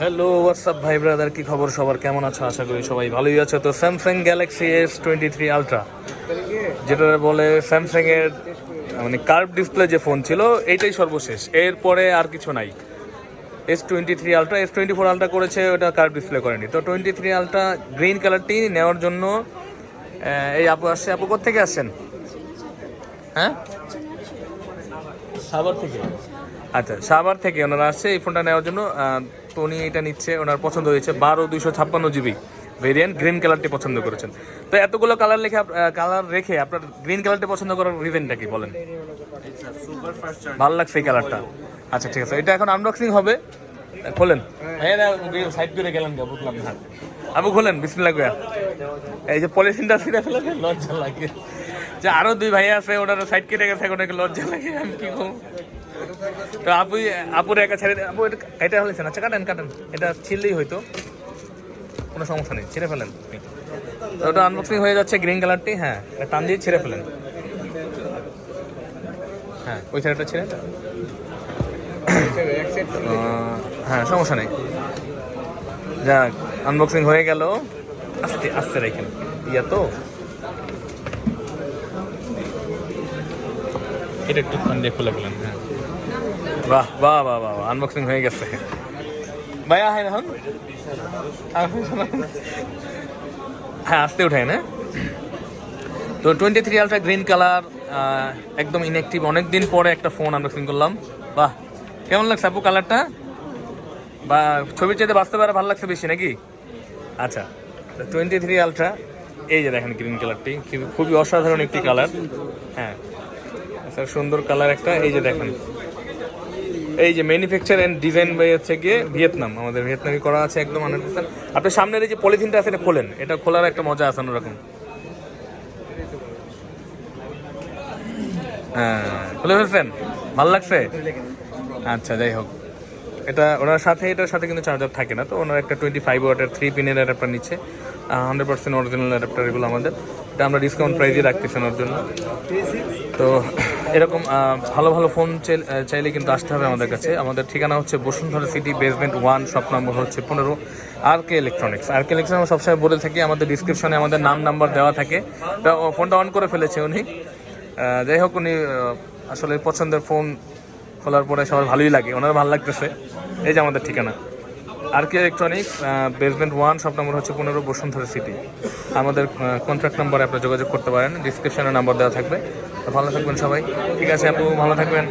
Hello WhatsApp ভাই brother কি খবর সবার? কেমন আছো? আশা করি সবাই ভালোই আছে। তো Samsung Galaxy S twenty three ultra যেটা বলে স্যামসাং এর মানে কার্ভ ডিসপ্লে যে ফোন ছিল, এইটাই সর্বশেষ। এরপরে আর কিছু নাই। S twenty three ultra S twenty four ultra করেছে, ওটা কার্ভ ডিসপ্লে করেনি। তো টোয়েন্টি থ্রি আলট্রা গ্রিন কালারটি নেওয়ার জন্য এই আপু আসছে। আপু থেকে আসছেন? হ্যাঁ? সাভার থেকে। আচ্ছা সাভার থেকে ওনারা আসছে। এই ফোনটা নেওয়ার জন্য তো উনি এটা নিচ্ছে ওনার পছন্দ হয়েছে বারো দুইশো ছাপ্পান্ন জিবি ভেরিয়েন্ট গ্রিন কালারটি পছন্দ করেছেন। তো এতগুলো কালার লেখে কালার রেখে আপনার গ্রিন কালারটি পছন্দ করার রিজনটা কি বলেন? ভালো লাগছে এই কালারটা আচ্ছা ঠিক আছে এটা এখন আনবক্সিং হবে। খোলেন। সাইড করে গেলাম গা বুঝলাম না। আবু খোলেন বিসমিল্লাহ এই যে পলিথিনটা ছিঁড়ে ফেলে লজ্জা লাগে। যে আরও দুই ভাই আছে ওনারা সাইড কেটে গেছে ওনাকে লজ্জা লাগে, আমি কি করব তো আপু, আপুর একা ছেড়ে আপু, এটা কাটা ফেলেছেন আচ্ছা কাটেন কাটেন। এটা ছিললেই হয়তো। কোনো সমস্যা নেই, ছিঁড়ে ফেলেন ওটা আনবক্সিং হয়ে যাচ্ছে গ্রিন কালারটি হ্যাঁ টান দিয়ে ছেড়ে ফেলেন। হ্যাঁ ওই সাইডটা ছেড়ে। হ্যাঁ সমস্যা নেই। যাক আনবক্সিং হয়ে গেল। আস্তে আস্তে রাখেন। ইয়া তো। এটা একটু দিয়ে খুলে ফেলেন হ্যাঁ। বাহ বাহ বাহ বাহ আনবক্সিং হয়ে গেছে। ভাইয়া হ্যাঁ এখন হ্যাঁ আসতে উঠায় না? তো twenty three ultra green colour একদম ইনঅ্যাক্টিভ অনেক দিন পরে একটা ফোন আনবক্সিং করলাম। বাহ, কেমন লাগছে আপু কালারটা বা, ছবির চাইতে বাস্তবে আরও ভালো লাগছে বেশি, নাকি? আচ্ছা টোয়েন্টি থ্রি আলট্রা এই যে দেখেন গ্রিন কালারটি খুবই অসাধারণ একটি কালার হ্যাঁ। আচ্ছা সুন্দর কালার একটা, এই যে দেখেন। এই যে ম্যানুফ্যাকচার অ্যান্ড ডিজাইন বাই হচ্ছে গিয়ে ভিয়েতনাম, আমাদের ভিয়েতনামি করা আছে একদম হান্ড্রেড পার্সেন্ট আপনার সামনের এই যে পলিথিনটা আছে, এটা খোলেন, এটা খোলার একটা মজা আছে অন্যরকম। হ্যাঁ খুলে ফেলছেন ভালো লাগছে? আচ্ছা যাই হোক। এটা ওনার সাথে, এটার সাথে কিন্তু চার্জার থাকে না, তো ওনার একটা টোয়েন্টি ফাইভ ওয়াটের থ্রি পিনের অ্যাডাপ্টার নিচ্ছে। হান্ড্রেড পার্সেন্ট অরিজিনাল অ্যাডাপ্টার এগুলো আমাদের। এটা আমরা ডিসকাউন্ট প্রাইজে রাখতেছেন ওর জন্য। তো এরকম ভালো ভালো ফোন চাইলে কিন্তু আসতে হবে আমাদের কাছে। আমাদের ঠিকানা হচ্ছে Bashundhara City basement one shop নম্বর হচ্ছে পনেরো আর কে ইলেকট্রনিক্স আর কে ইলেকট্রনিক্স আমরা সবসময় বলে থাকি, আমাদের ডিসক্রিপশনে আমাদের নাম নাম্বার দেওয়া থাকে। ফোনটা অন করে ফেলেছে উনি। যাই হোক উনি আসলে পছন্দের ফোন খোলার পরে সবার ভালোই লাগে ওনার ভালো লাগতেছে। এই যে আমাদের ঠিকানা। R K electronics basement one সব নম্বর হচ্ছে পনেরো বসুন্ধরা সিটি আমাদের কন্ট্রাক্ট নম্বরে আপনারা যোগাযোগ করতে পারেন। ডিসক্রিপশনে নাম্বার দেওয়া থাকবে। ভালো থাকবেন সবাই। ঠিক আছে আপু, ভালো থাকবেন।